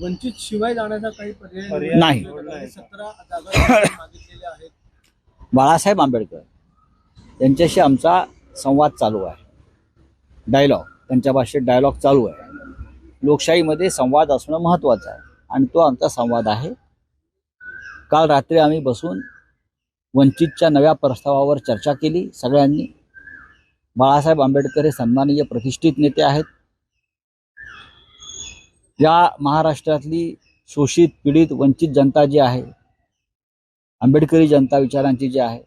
वंचित शिवाय जाण्याचा काही पर्याय नाही. निवडणुकीत सतरा जागा मागितलेल्या आहेत. बाळासाहेब आंबेडकर यांच्याशी आमचा संवाद चालू आहे. डायलॉग त्यांच्या भाषेत डायलॉग चालू आहे. लोकशाहीमध्ये संवाद असणं महत्त्वाचं आहे. आणि तो आमचा संवाद आहे. काल रात्री आम्ही बसून वंचितच्या नव्या प्रस्तावावर चर्चा केली. सगळ्यांनी बाळासाहेब आंबेडकर हे सन्माननीय प्रतिष्ठित नेते आहेत. या महाराष्ट्रातली शोषित पीडित वंचित जनता जी आहे आंबेडकरी जनता विचारांची जी आहे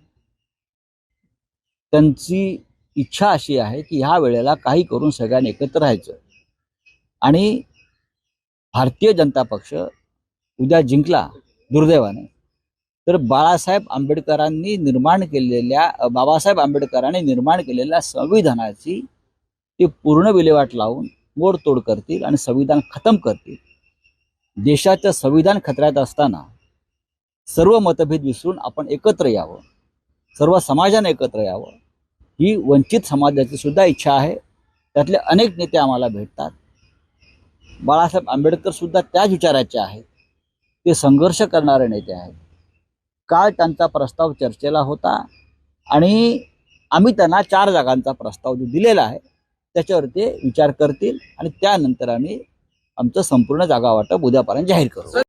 त्यांची इच्छा अशी आहे की ह्या वेळेला काही करून सगळ्यांनी एकत्र राहायचं. आणि भारतीय जनता पक्ष उद्या जिंकला दुर्दैवाने तर बाळासाहेब आंबेडकरांनी निर्माण केलेल्या बाबासाहेब आंबेडकरांनी निर्माण केलेल्या संविधानाची ती पूर्ण विल्हेवाट लावून मोडतोड करतील आणि संविधान खतम करतील. देशाचं संविधान खतऱ्यात असताना सर्व मतभेद विसरून आपण एकत्र यावं. सर्व समाजाने एकत्र यावं. ही वंचित समाजाची सुद्धा इच्छा आहे. त्यातले अनेक नेते आम्हाला भेटतात. बाळासाहेब आंबेडकर सुद्धा त्याच विचाराचे आहेत. ते संघर्ष करणारे नेते आहेत. काल त्यांचा प्रस्ताव चर्चेला होता आणि आम्ही त्यांना चार जागांचा प्रस्ताव जो दिलेला आहे त्याच्यावर ते विचार करतील आणि त्यानंतर आम्ही आमचं संपूर्ण जागा वाटप उद्यापर्यंत जाहीर करू.